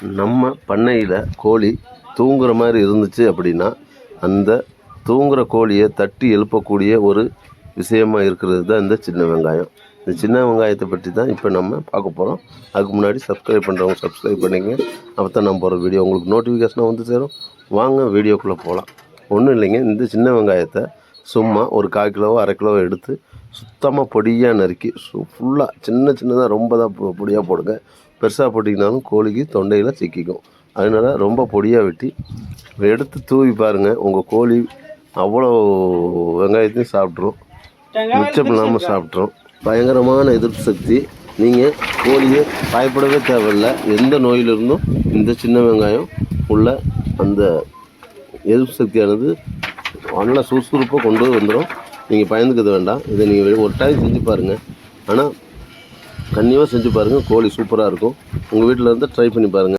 நம்ம பண்ணையில் கோழி தூங்குற மாதிரி இருந்துச்சு அப்படின்னா அந்த தூங்குற கோழியை தட்டி எழுப்பக்கூடிய ஒரு விஷயமா இருக்கிறது தான் இந்த சின்ன வெங்காயம். இந்த சின்ன வெங்காயத்தை பற்றி தான் இப்போ நம்ம பார்க்க போகிறோம் அதுக்கு முன்னாடி சப்ஸ்கிரைப் பண்ணுறவங்க சப்ஸ்கிரைப் பண்ணிங்க. அப்போ தான் நம்ம போகிற வீடியோ உங்களுக்கு நோட்டிஃபிகேஷனாக வந்து சேரும். வாங்க வீடியோக்குள்ளே போகலாம் ஒன்றும் இல்லைங்க. இந்த சின்ன வெங்காயத்தை சும்மா ஒரு கால் கிலோவோ அரை கிலோவோ எடுத்து சுத்தமாக பொடியாக நறுக்கி சு ஃபுல்லாக சின்ன சின்னதாக ரொம்ப தான் பொடியாக போடுங்க. பெருசாக போட்டிங்கனாலும் கோழிக்கு தொண்டையில் சிக்கிக்கும். அதனால ரொம்ப பொடியாக வெட்டி எடுத்து தூவி பாருங்கள் உங்கள் கோழி அவ்வளோ வெங்காயத்தையும் சாப்பிட்ரும் மிச்சம் இல்லாமல் சாப்பிட்ரும் பயங்கரமான எதிர்ப்பு சக்தி. நீங்கள் கோழியை பயப்படவே தேவையில்லை. எந்த நோயிலிருந்தும் இந்த சின்ன வெங்காயம் உள்ள அந்த எதிர்ப்பு சக்தியானது நல்லா சுறுசுறுப்பாக கொண்டு வந்துடும் நீங்கள் பயந்துக்கிறது வேண்டாம். இதை நீங்கள் ஒரு டைம் செஞ்சு பாருங்கள் ஆனால் கண்டிப்பாக செஞ்சு பாருங்கள் கோழி சூப்பராக இருக்கும். உங்கள் வீட்டில் இருந்து ட்ரை பண்ணி பாருங்கள்